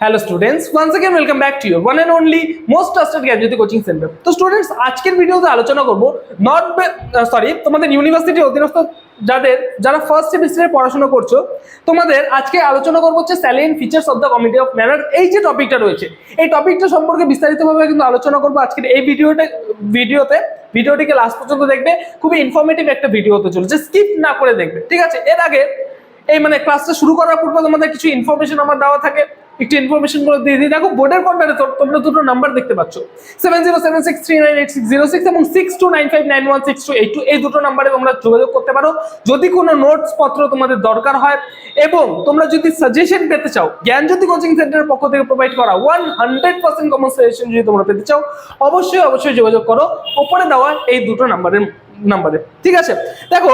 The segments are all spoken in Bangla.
hello students once again welcome back to your one and only most trusted Gyanjyoti coaching centre তো স্টুডেন্টস আজকের ভিডিওতে আলোচনা করব নট সরি তোমাদের ইউনিভার্সিটি অধীনস্থ যাদের যারা ফার্স্ট সেমিস্টারে পড়াশোনা করছো তোমাদের আজকে আলোচনা করবো হচ্ছে salient features of the committee of manner এই যে টপিকটা রয়েছে এই টপিকটা সম্পর্কে বিস্তারিতভাবে কিন্তু আলোচনা করবো আজকের এই ভিডিওটা ভিডিওতে ভিডিওটিকে লাস্ট পর্যন্ত দেখবে খুবই ইনফরমেটিভ একটা ভিডিও হতে চলেছে স্কিপ না করে দেখবে ঠিক আছে এর আগে এই মানে ক্লাসটা শুরু করার পূর্বে তোমাদের কিছু ইনফরমেশন আমার দেওয়া থাকে একটু ইনফরমেশনগুলো দিয়ে দিই। দেখো বোর্ডের কর্নারে তোমরা দুটো নাম্বার দেখতে পাচ্ছ। Seven zero seven six three nine eight six zero six এবং six two nine five nine one six two eight two এই দুটো নাম্বারে তোমরা যোগাযোগ করতে পারো। যদি কোনো নোটস পত্র তোমাদের দরকার হয় এবং তোমরা যদি সাজেশন পেতে চাও, জ্ঞানজ্যোতি কোচিং সেন্টারের পক্ষ থেকে প্রোভাইড করা one hundred percent common suggestion যদি তোমরা পেতে চাও, অবশ্যই অবশ্যই যোগাযোগ করো। ওপরে দেওয়া এই দুটো নাম্বারের নাম্বারে ঠিক আছে? দেখো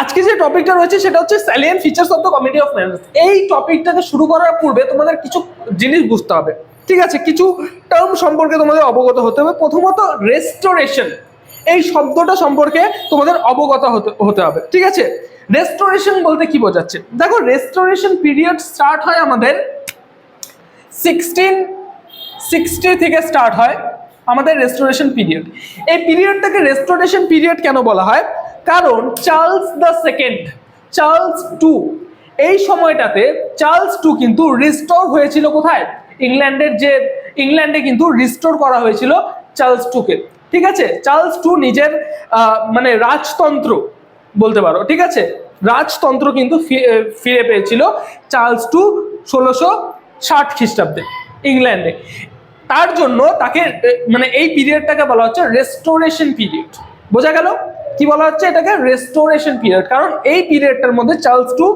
আজকে যে টপিকটা রয়েছে সেটা হচ্ছে salient features of the comedy of managers. এই টপিকটাকে শুরু করার পূর্বে তোমাদের কিছু জিনিস বুঝতে হবে। ঠিক আছে? কিছু টার্ম সম্পর্কে তোমাদের অবগত হতে হবে। প্রথমত রেস্টোরেশন এই শব্দটা সম্পর্কে তোমাদের অবগত হতে হতে হবে। ঠিক আছে? রেস্টোরেশন বলতে কি বোঝাচ্ছে? দেখো রেস্টোরেশন পিরিয়ড স্টার্ট হয় আমাদের সিক্সটিন সিক্সটি থেকে স্টার্ট হয় আমাদের রেস্টোরেশন পিরিয়ড এই পিরিয়ডটাকে রেস্টোরেশন পিরিয়ড কেন বলা হয়? কারণ Charles the second, Charles two. এই সময়টাতে চার্লস টু কিন্তু রিস্টোর হয়েছিল কোথায়? ইংল্যান্ডের যে, ইংল্যান্ডে কিন্তু রিস্টোর করা হয়েছিল চার্লস টুকে। ঠিক আছে? চার্লস টু নিজের মানে রাজতন্ত্র বলতে পারো, ঠিক আছে? রাজতন্ত্র কিন্তু ফিরে পেয়েছিল চার্লস টু ষোলোশো ষাট খ্রিস্টাব্দে ইংল্যান্ডে। তার জন্য তাকে মানে এই পিরিয়ডটাকে বলা হচ্ছে রেস্টোরেশন পিরিয়ড বোঝা গেল? কি বলা হচ্ছে? এটাকে রেস্টোরেশন পিরিয়ড কারণ এই পিরিয়ডটার মধ্যে চার্লস টু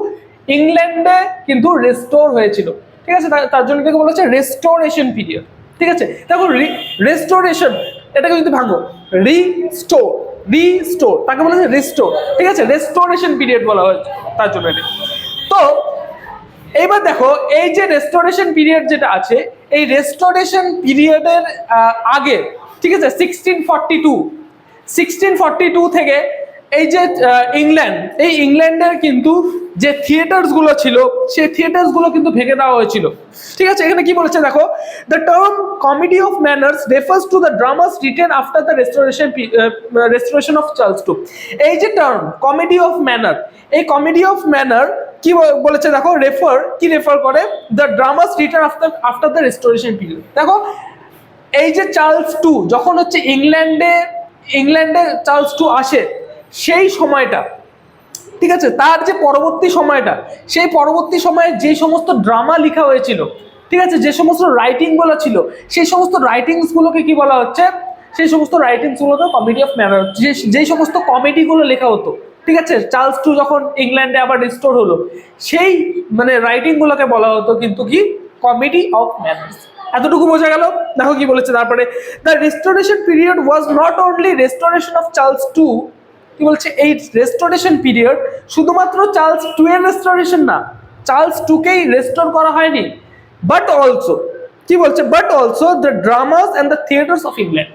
ইংল্যান্ডে কিন্তু রেস্টোর হয়েছিল। ঠিক আছে? তার- জন্য এটাকে বলা হচ্ছে রেস্টোরেশন পিরিয়ড ঠিক আছে? দেখো রেস্টোরেশন এটাকে যদি ভাঙো রিস্টোর রিস্টোর তাকে বলা হচ্ছে রিস্টোর ঠিক আছে? রেস্টোরেশন পিরিয়ড বলা হয়েছে তার জন্য এটা। তো এইবার দেখো, এই যে রেস্টোরেশন পিরিয়ড যেটা আছে, এই রেস্টোরেশন পিরিয়ডের আগে, ঠিক আছে? Sixteen forty two sixteen forty two থেকে এই যে ইংল্যান্ড এই ইংল্যান্ডের কিন্তু যে থিয়েটার্সগুলো ছিল, সেই থিয়েটার্সগুলো কিন্তু ভেঙে দেওয়া হয়েছিল। ঠিক আছে? এখানে কি বলেছে দেখো? The term comedy of manners refers to the dramas written after the restoration restoration of Charles two এই যে টার্ম কমেডি অফ ম্যানার এই কমেডি অফ ম্যানার কি বলেছে দেখো? রেফার কি রেফার করে? The dramas return after after the restoration period দেখো, এই যে চার্লস টু যখন হচ্ছে ইংল্যান্ডে ইংল্যান্ডে চার্লস টু আসে সেই সময়টা, ঠিক আছে? তার যে পরবর্তী সময়টা, সেই পরবর্তী সময়ে যে সমস্ত ড্রামা লেখা হয়েছিল, ঠিক আছে? যে সমস্ত রাইটিংগুলো ছিল, সেই সমস্ত রাইটিংসগুলোকে কি বলা হচ্ছে? সেই সমস্ত রাইটিংসগুলোকে কমেডি অফ ম্যানার যে যেই সমস্ত কমেডিগুলো লেখা হতো, ঠিক আছে? চার্লস টু যখন ইংল্যান্ডে আবার রিস্টোর হলো, সেই মানে রাইটিংগুলোকে বলা হতো কিন্তু কি? কমেডি অফ ম্যানার্স এতটুকু বোঝা গেল। দেখো কি বলেছে তারপরে the restoration period was not only restoration of Charles two কি বলছে, এই রেস্টোরেশন পিরিয়ড শুধুমাত্র চার্লস টু এর রেস্টোরেশন না চার্লস টুকেই রেস্টোর করা হয়নি। বাট অলসো কি বলছে but also the dramas and the theatres of England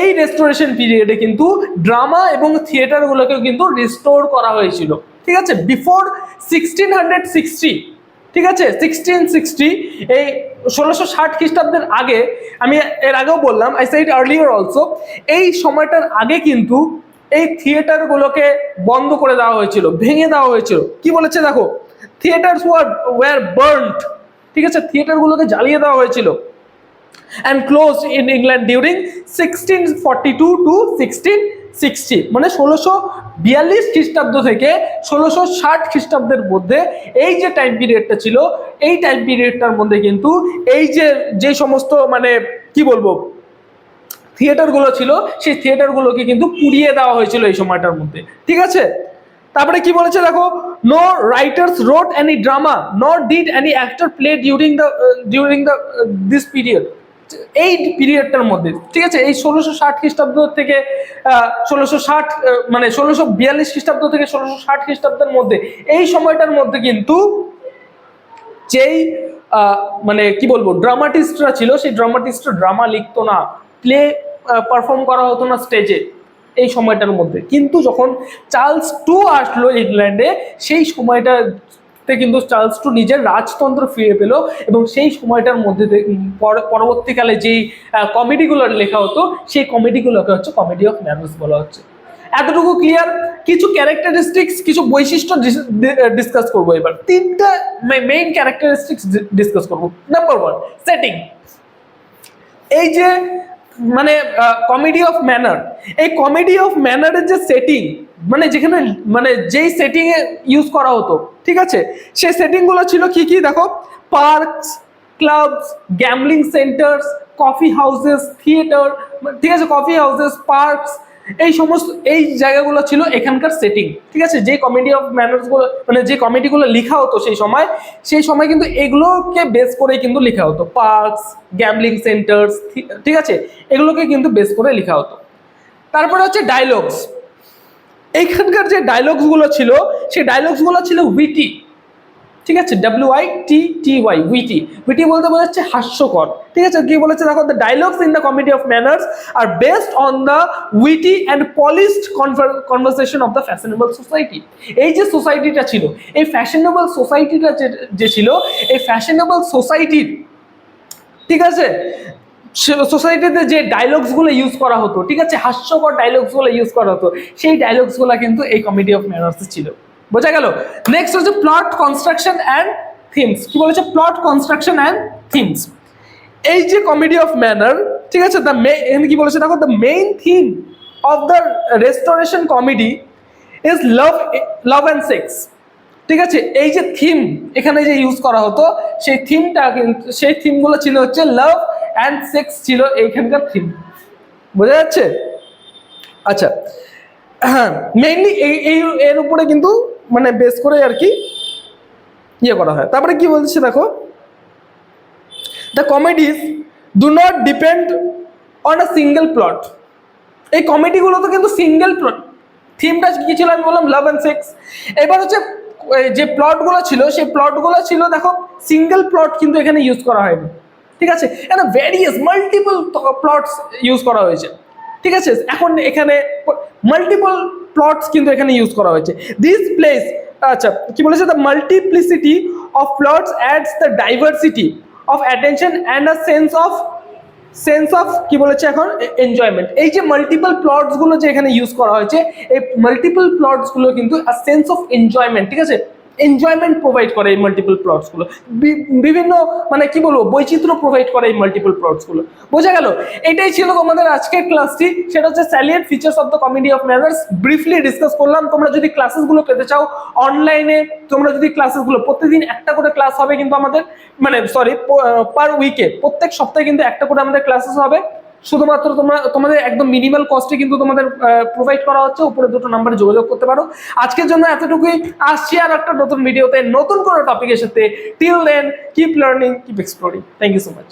এই রেস্টোরেশন পিরিয়ডে কিন্তু ড্রামা এবং থিয়েটারগুলোকেও কিন্তু রিস্টোর করা হয়েছিল। ঠিক আছে? বিফোর সিক্সটিন হান্ড্রেড সিক্সটি ঠিক আছে? সিক্সটিন সিক্সটি এই ষোলোশো ষাট খ্রিস্টাব্দের আগে, আমি এর আগেও বললাম আই সাইড আর্লিয়ার অলসো এই সময়টার আগে কিন্তু এই থিয়েটারগুলোকে বন্ধ করে দেওয়া হয়েছিল, ভেঙে দেওয়া হয়েছিল। কি বলেছে দেখো? থিয়েটার্স ওয়ার ওয়ার বার্নড, ঠিক আছে? থিয়েটারগুলোকে জ্বালিয়ে দেওয়া হয়েছিল। And close in England during sixteen forty two two sixteen sixty মানে ষোলোশো বিয়াল্লিশ খ্রিস্টাব্দ থেকে ষোলোশো ষাট খ্রিস্টাব্দের মধ্যে এই যে টাইম পিরিয়ডটা ছিল, এই টাইম পিরিয়ডটার মধ্যে কিন্তু এই যে যে সমস্ত মানে কি বলব থিয়েটারগুলো ছিল, সেই থিয়েটারগুলোকে কিন্তু পুড়িয়ে দেওয়া হয়েছিল এই সময়টার মধ্যে। ঠিক আছে? তারপরে কি বলেছে দেখো no writers wrote any drama not did any actor play during the during the this period এই পিরিয়ডটার মধ্যে, ঠিক আছে? এই ষোলোশো ষাট খ্রিস্টাব্দ থেকে ষোলোশো ষাট মানে ষোলোশো বিয়াল্লিশ খ্রিস্টাব্দ থেকে ষোলোশো ষাট খ্রিস্টাব্দের মধ্যে, এই সময়টার মধ্যে কিন্তু যেই মানে কি বলব ড্রামাটিস্টরা ছিল, সেই ড্রামাটিস্টরা ড্রামা লিখতো না প্লে পারফর্ম করা হতো না স্টেজে এই সময়টার মধ্যে। কিন্তু যখন চার্লস টু আসলো ইংল্যান্ডে সেই সময়টা তে কিন্তু চার্লস টু নিজের রাজতন্ত্র ফিরে পেল এবং সেই সময়টার মধ্যে পরবর্তীকালে যেই কমেডিগুলো লেখা হতো, সেই কমেডিগুলোকে হচ্ছে কমেডি অফ ম্যানার্স বলা হচ্ছে। এতটুকু ক্লিয়ার কিছু ক্যারেক্টারিস্টিক্স কিছু বৈশিষ্ট্য ডিসকাস করব এবার। তিনটা মেইন ক্যারেক্টারিস্টিক্স ডিসকাস করব। নাম্বার ওয়ান সেটিং এই যে মানে কমেডি অফ ম্যানার এই কমেডি অফ ম্যানারের যে সেটিং মানে যেখানে মানে যেই সেটিং এ ইউজ করা হতো, ঠিক আছে? সেই সেটিংগুলো ছিল কি কি? দেখো parks clubs gamling centres coffee houses theatre ঠিক আছে? কফি হাউসেস পার্কস এই সমস্ত, এই জায়গাগুলো ছিল এখানকার সেটিং ঠিক আছে? যে কমেডি অফ ম্যানার্সগুলো মানে যে কমেডিগুলো লেখা হতো সেই সময় সেই সময় কিন্তু এগুলোকে বেস করেই কিন্তু লেখা হতো। পার্কস গ্যামলিং সেন্টার্স ঠিক আছে? এগুলোকে কিন্তু বেস করে লেখা হতো। তারপরে হচ্ছে ডায়লগস এইখানকার যে ডায়লগসগুলো ছিল, সেই ডায়লগসগুলো ছিল উইটি ঠিক আছে? W I T T Y witty witty বলতে বোঝাচ্ছে হাস্যকর। ঠিক আছে? কি বলেছে? দেখো the dialogues in the comedy of manners are based on the witty and polished conversation of the fashionable society এই যে সোসাইটিটা ছিল, এই ফ্যাশনেবল সোসাইটিটা যে ছিল, এই ফ্যাশনেবল সোসাইটির ঠিক আছে? সোসাইটিতে যে ডায়লগসগুলো ইউজ করা হতো, ঠিক আছে? হাস্যকর ডায়লগসগুলো ইউজ করা হতো, সেই ডায়লগসগুলো কিন্তু এই কমেডি অফ ম্যানার্সে ছিল। বোঝা গেল? নেক্সট হচ্ছে প্লট কনস্ট্রাকশন অ্যান্ড থিমস কি বলেছে? প্লট কনস্ট্রাকশন অ্যান্ড থিমস এই যে কমেডি অফ ম্যানার ঠিক আছে? দ্য মে এখানে কি বলেছে? দেখো the main theme of the restoration comedy is love love and sex ঠিক আছে? এই যে থিম এখানে যে ইউজ করা হতো, সেই থিমটা কিন্তু সেই থিমগুলো ছিল হচ্ছে লাভ অ্যান্ড সেক্স ছিল এইখানকার থিম বোঝা যাচ্ছে? আচ্ছা হ্যাঁ মেইনলি এই এর উপরে কিন্তু মানে বেস করে আর কি ইয়ে করা হয়। তারপরে কি বলছে দেখো the comedies do not depend on a single plot এই কমেডিগুলো তো কিন্তু সিঙ্গেল প্লট থিমটা কি ছিল আমি বললাম লাভ অ্যান্ড সেক্স এবার হচ্ছে যে প্লটগুলো ছিল, সেই প্লটগুলো ছিল দেখো সিঙ্গেল প্লট কিন্তু এখানে ইউজ করা হয়নি। ঠিক আছে? এখানে ভ্যারিয়াস মাল্টিপল প্লটস ইউজ করা হয়েছে। ঠিক আছে? এখন এখানে মাল্টিপল প্লটস কিন্তু এখানে ইউজ করা হয়েছে। দিস প্লেস আচ্ছা কি বলেছে? The multiplicity of plots adds the diversity of attention and a sense of sense of কি বলেছে এখন? এনজয়মেন্ট এই যে মাল্টিপল প্লটসগুলো যে এখানে ইউজ করা হয়েছে, এই মাল্টিপল প্লটসগুলো কিন্তু সেন্স অফ এনজয়মেন্ট ঠিক আছে? এনজয়মেন্ট প্রোভাইড করে এই মাল্টিপল প্লটসগুলো। বি- বিভিন্ন মানে কি বলব, বৈচিত্র্য প্রোভাইড করে এই মাল্টিপল প্লটসগুলো। বোঝা গেল? এটাই ছিল তোমাদের আজকের ক্লাসটি সেটা হচ্ছে salient features of the comedy of manners briefly discuss করলাম, তোমরা যদি ক্লাসেসগুলো পেতে চাও অনলাইনে তোমরা যদি ক্লাসেসগুলো প্রতিদিন একটা করে ক্লাস হবে কিন্তু আমাদের মানে সরি পার উইকে প্রত্যেক সপ্তাহে কিন্তু একটা করে আমাদের ক্লাসেস হবে। শুধুমাত্র তোমরা তোমাদের একদম মিনিমাল কস্টে কিন্তু তোমাদের প্রোভাইড করা হচ্ছে। উপরে দুটো নাম্বারে যোগাযোগ করতে পারো। আজকের জন্য এতটুকুই। আসছি আর একটা নতুন ভিডিওতে নতুন কোনো টপিকের সাথে। Till then keep learning keep exploring thank you so much